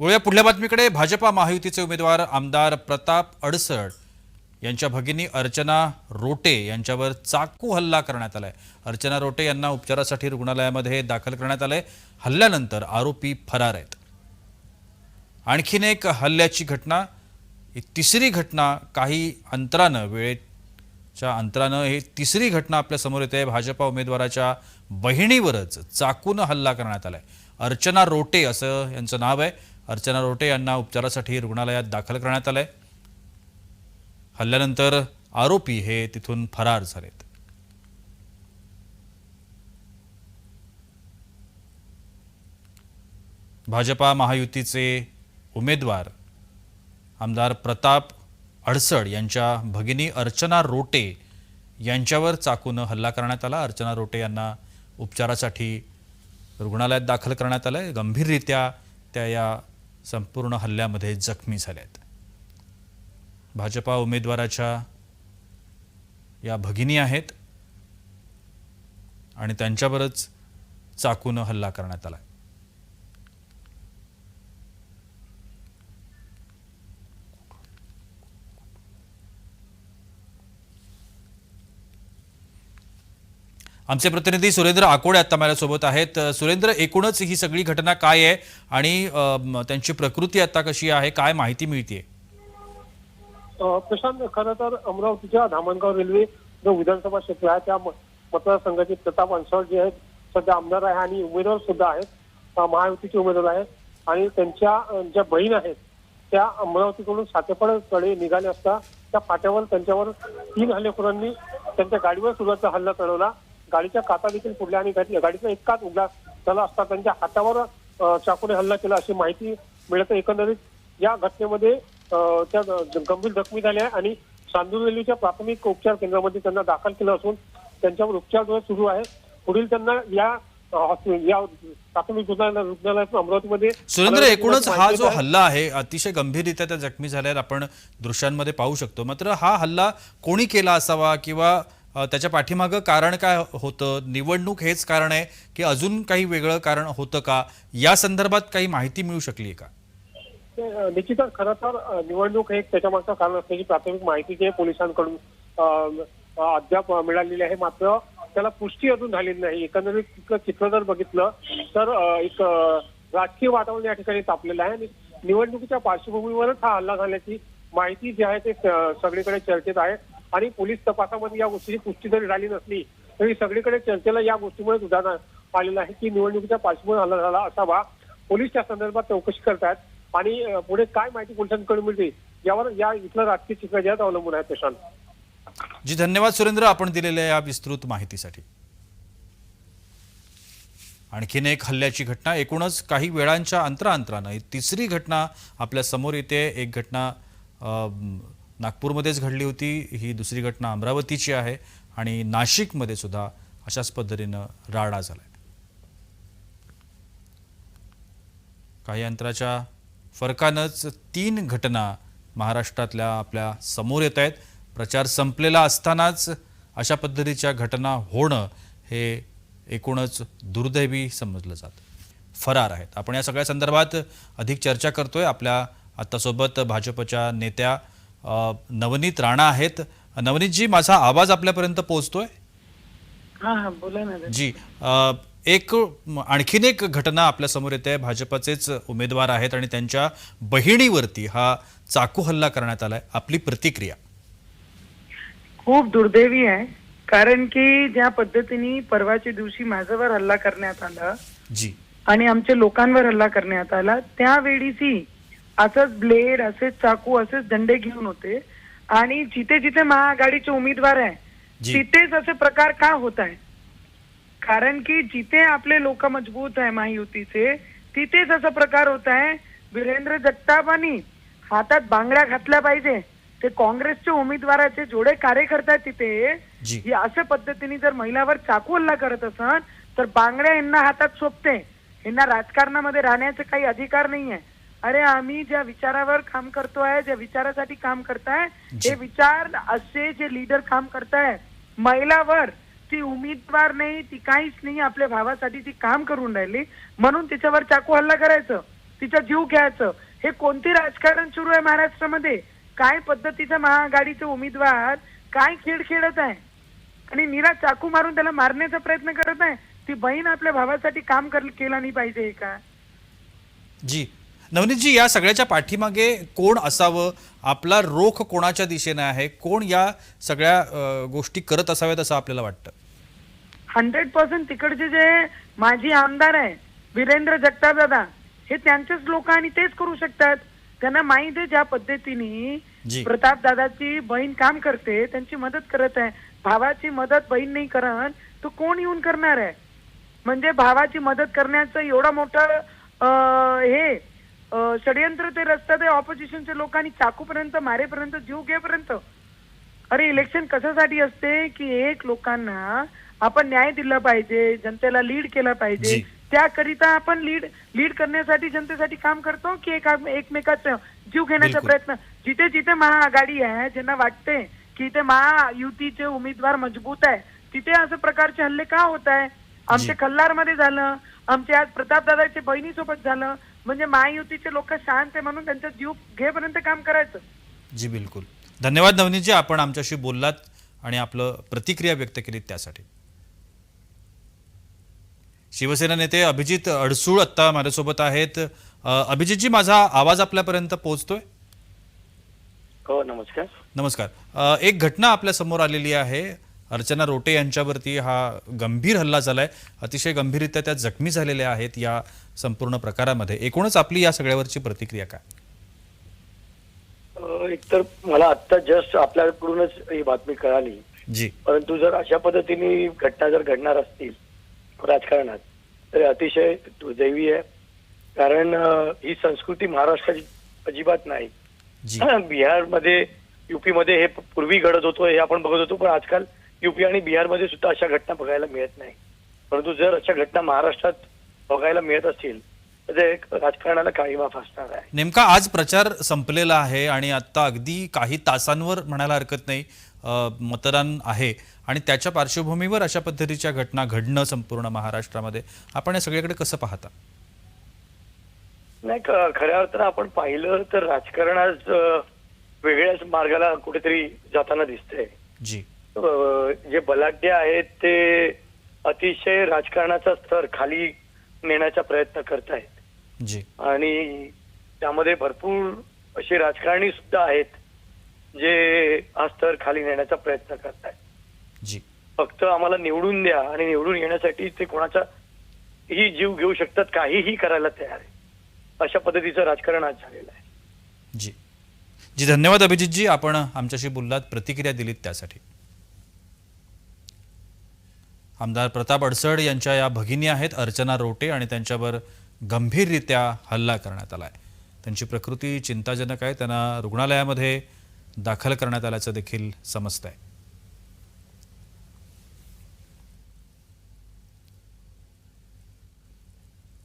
वळूया पुढल्या बातमीकडे. भाजपा महायुतीचे उमेदवार आमदार प्रताप अडसड यांच्या भगिनी अर्चना रोटे यांच्यावर चाकू हल्ला करण्यात आलाय. अर्चना रोटे यांना उपचारासाठी रुग्णालयामध्ये दाखल करण्यात आलंय. हल्ल्यानंतर आरोपी फरार आहेत. आणखीन एक हल्ल्याची घटना ही तिसरी घटना काही अंतरानं वेळेच्या अंतरानं ही तिसरी घटना आपल्यासमोर येते. भाजपा उमेदवाराच्या बहिणीवरच चाकून हल्ला करण्यात आलाय. अर्चना रोटे असं यांचं नाव आहे. अर्चना रोटे यांना उपचारासाठी रुग्णालयात दाखल करण्यात आलंय. हल्ल्यानंतर आरोपी हे तिथून फरार झालेत. भाजपा महायुतीचे उमेदवार आमदार प्रताप अडसड यांच्या भगिनी अर्चना रोटे यांच्यावर चाकून हल्ला करण्यात आला. अर्चना रोटे यांना उपचारासाठी रुग्णालयात दाखल करण्यात आलं आहे गंभीररित्या त्या या संपूर्ण हल्ल्यामध्ये जखमी झाल्या आहेत भाजपा उमेदवाराच्या या भगिनी आहेत आणि त्यांच्यावरच चाकून हल्ला करण्यात आला आमचे प्रतिनिधी सुरेंद्र आकोडे आता माझ्यासोबत आहेत. सुरेंद्र एकूणच ही सगळी घटना काय आहे आणि त्यांची प्रकृती आता कशी आहे काय माहिती मिळते प्रशांत खरं तर अमरावतीच्या धामणगाव रेल्वे जो विधानसभा क्षेत्र आहे त्या मतदारसंघाचे प्रताप अंसाळ जे आहेत सध्या आमदार आहे आणि उमेदवार सुद्धा आहेत. महायुतीचे उमेदवार आहेत आणि त्यांच्या ज्या बहीण आहेत त्या अमरावतीकडून सातेपडकडे निघाले असता त्या फाट्यावर त्यांच्यावर तीन हल्लेखोरांनी त्यांच्या गाडीवर सुरुवातचा हल्ला चढवला. गाडीच्या काचा देखील फुडल्या आणि गाडी- गाडीचा एक काच उघडा झाला असता त्यांच्या हातावर चाकूने हल्ला केला अशी माहिती मिळत. एकंदरीत या घटनेमध्ये त्या गंभीर जखमी झाल्या आणि चांदूर रेल्वेच्या प्राथमिक उपचार केंद्रामध्ये त्यांना दाखल केलं असून त्यांच्यावर उपचार सुरू आहे पुढील त्यांना या प्राथमिक रुग्णालयातून अमरावतीमध्ये सुरेंद्र एकूणच हा जो. हल्ला आहे अतिशय गंभीररित्या त्या जखमी झाल्या आहेत आपण दृश्यांमध्ये पाहू शकतो मात्र हा हल्ला कोणी केला असावा किंवा त्याच्या पाठीमागं कारण काय होतं? निवडणूक हेच कारण आहे की अजून काही वेगळं कारण होतं का? या संदर्भात काही माहिती मिळू शकली आहे का? निश्चितच. खरं तर निवडणूक हे त्याच्यामागचं कारण असल्याची प्राथमिक माहिती जी पोलिसांकडून अद्याप मिळालेली आहे. मात्र त्याला पुष्टी अजून झालेली नाही. एकंदरीत चित्र जर बघितलं तर एक राजकीय वातावरण या ठिकाणी तापलेलं आहे आणि निवडणुकीच्या पार्श्वभूमीवरच हा हल्ला झाल्याची माहिती जी आहे ते सगळीकडे चर्चेत आहे. आणि पोलीस तपासामध्ये या गोष्टीची पुष्टी जरी झाली नसली तरी सगळीकडे चर्चेला या गोष्टीमुळे उदाहरण आलेलं आहे की निवडणुकीच्या पार्श्वभूमी हल्ला झाला असावा. पोलीस त्या संदर्भात चौकशी करतायत. आणि पुढे काय माहिती पोलिसांकडून मिळते यावर या इथलं राजकीय चित्र अवलंबून आहे प्रशांत. जी धन्यवाद सुरेंद्र. आपण दिलेल्या या विस्तृत माहितीसाठी. आणखीन एक हल्ल्याची घटना. एकूणच काही वेळांच्या अंतराअंतरानं तिसरी घटना आपल्यासमोर येते. एक घटना नागपूरमध्येच घडली होती. ही दुसरी घटना अमरावतीची आहे आणि नाशिकमध्ये सुद्धा अशाच पद्धतीनं राडा झालाय. काही अंतराच्या फरकानंच तीन घटना महाराष्ट्रातल्या आपल्यासमोर येत आहेत. प्रचार संपलेला असतानाच अशा पद्धतीच्या घटना होणं हे एकूणच दुर्दैवी समजलं जातं. फरार आहेत. आपण या सगळ्या संदर्भात अधिक चर्चा करतोय. आपल्या आत्तासोबत भाजपच्या नेत्या नवनीत राणा आहेत. नवनीतजी माझा आवाज आपल्यापर्यंत पोहोचतोय? हा हा बोला ना जी एक आणखीन एक घटना आपल्यासमोर येते. भाजपाचेच उमेदवार आहेत आणि त्यांच्या बहिणीवरती हा चाकू हल्ला करण्यात आलाय. आपली प्रतिक्रिया. खूप दुर्दैवी आहे. कारण की ज्या पद्धतीने परवाच्या दिवशी माझ्यावर हल्ला करण्यात आला जी. आणि आमच्या लोकांवर हल्ला करण्यात आला त्यावेळीची असंच ब्लेड असेच चाकू असेच दंडे घेऊन होते. आणि जिथे जिथे महाआघाडीचे उमेदवार आहे. तिथेच असे प्रकार का होत आहे कारण की जिथे आपले लोक मजबूत आहे महायुतीचे तिथेच असा प्रकार होत आहे. वीरेंद्र जगतापांनी हातात बांगड्या घातल्या पाहिजे. ते काँग्रेसचे उमेदवाराचे जेवढे कार्यकर्ते आहेत तिथे. अशा पद्धतीने जर महिलावर चाकू हल्ला करत असन तर बांगड्या यांना हातात सोपते. यांना राजकारणामध्ये राहण्याचे काही अधिकार नाही आहे अरे आम्ही ज्या विचारावर काम करतोय ज्या विचारासाठी काम करताय. हे विचार असे जे लीडर काम करताय महिलावर ती उमेदवार नाही ती काहीच नाही आपल्या भावासाठी ती काम करून राहिली. म्हणून तिच्यावर चाकू हल्ला करायचं तिचा जीव घ्यायचं. हे कोणते राजकारण सुरू आहे महाराष्ट्रामध्ये? काय पद्धतीचा महाआघाडीचे उमेदवार काय खेळ खेळत आहे? आणि नीरा चाकू मारून त्याला मारण्याचा प्रयत्न करत आहे? ती बहीण आपल्या भावासाठी काम केला नाही पाहिजे हे का? जी. नवनीतजी या सगळ्याच्या पाठीमागे कोण असावं? आपला रोख कोणाच्या दिशेने आहे? कोण या सगळ्या गोष्टी करत असाव्यात असं आपल्याला वाटतं? हंड्रेड पर्सेंट तिकडचे जे माजी आमदार आहे वीरेंद्र जगताप दादा हे त्यांचेच लोक आणि तेच करू शकतात. त्यांना माहीत आहे ज्या पद्धतीने. प्रताप दादाची बहीण काम करते त्यांची मदत करत आहे. भावाची मदत बहीण नाही करत तो कोण येऊन करणार आहे? म्हणजे भावाची मदत करण्याचं एवढं मोठं हे षडयंत्र ते रस्त्यात आहे ऑपोजिशनच्या लोकांनी चाकूपर्यंत मारेपर्यंत जीव घेपर्यंत अरे इलेक्शन कशासाठी असते की एक लोकांना आपण न्याय दिला पाहिजे जनतेला लीड केलं पाहिजे. त्याकरिता आपण लीड लीड करण्यासाठी जनतेसाठी काम करतो की एका एकमेकाचा जीव घेण्याचा. प्रयत्न जिथे जिथे महाआघाडी आहे ज्यांना वाटते की इथे महायुतीचे उमेदवार मजबूत आहे तिथे असं प्रकारचे हल्ले का होत आहे आमच्या जी. कल्लारमध्ये झालं आमचे आज प्रतापदादाच्या बहिणीसोबत झालं म्हणजे महायुतीचे लोक शांत आहे म्हणून त्यांचा जीव घेपर्यंत काम करायचं. जी बिलकुल. धन्यवाद नवनीतजी आपण आमच्याशी बोललात आणि आपलं प्रतिक्रिया व्यक्त केली त्यासाठी. शिवसेना नेते अभिजित अडसूळ आत्ता माझ्यासोबत आहेत. अभिजितजी माझा आवाज आपल्यापर्यंत पोहोचतोय? हो नमस्कार. नमस्कार. एक घटना आपल्यासमोर आलेली आहे. अर्चना रोटे यांच्यावरती हा गंभीर हल्ला झालाय. अतिशय गंभीररित्या त्या जखमी झालेल्या आहेत या संपूर्ण प्रकारामध्ये. एकूणच आपली या सगळ्यावरची प्रतिक्रिया काय? एकतर मला आत्ता जस्ट आपल्याकडूनच ही बातमी कळाली. जी. परंतु जर अशा पद्धतीने घटना जर घडणार असतील राजकारणात तर अतिशय दुर्दैवी आहे. कारण ही संस्कृती महाराष्ट्राची अजिबात नाही. बिहारमध्ये युपी मध्ये हे पूर्वी घडत होतो हे आपण बघत होतो. पण आजकाल युपी आणि बिहारमध्ये सुद्धा अशा घटना बघायला मिळत नाही. परंतु जर अशा घटना महाराष्ट्रात बघायला मिळत असतील तर ते एक राजकारणाला काळीमा फासणार आहे. नेमका आज प्रचार संपलेला आहे आणि आता अगदी काही तासांवर म्हणायला हरकत नाही मतदान आहे. आणि त्याच्या पार्श्वभूमीवर अशा पद्धतीच्या घटना घडणं संपूर्ण महाराष्ट्रामध्ये. आपण या सगळीकडे कसं पाहता? नाही खऱ्या अर्थानं आपण पाहिलं तर राजकारण आज अ, वेगळ्याच मार्गाला कुठेतरी जाताना दिसतंय. जी. जे बलाढ्य आहेत ते अतिशय राजकारणाचा स्तर खाली नेण्याचा प्रयत्न करतायत जी. आणि त्यामध्ये भरपूर अशी राजकारणी सुद्धा आहेत जे हा स्तर खाली नेण्याचा प्रयत्न करतायत जी. फक्त आम्हाला निवडून द्या आणि निवडून येण्यासाठी ते कोणाचा ही जीव घेऊ शकतात काहीही करायला तयार आहे. अशा पद्धतीचं राजकारण आज झालेलं आहे. जी. जी धन्यवाद अभिजितजी. आपण आमच्याशी बोललात प्रतिक्रिया दिलीत त्यासाठी. आमदार प्रताप अडसड यांच्या या भगिनी आहेत अर्चना रोटे आणि त्यांच्यावर गंभीररित्या हल्ला करण्यात आला आहे त्यांची प्रकृती चिंताजनक आहे. त्यांना रुग्णालयामध्ये दाखल करण्यात आल्याचं देखील समजतं आहे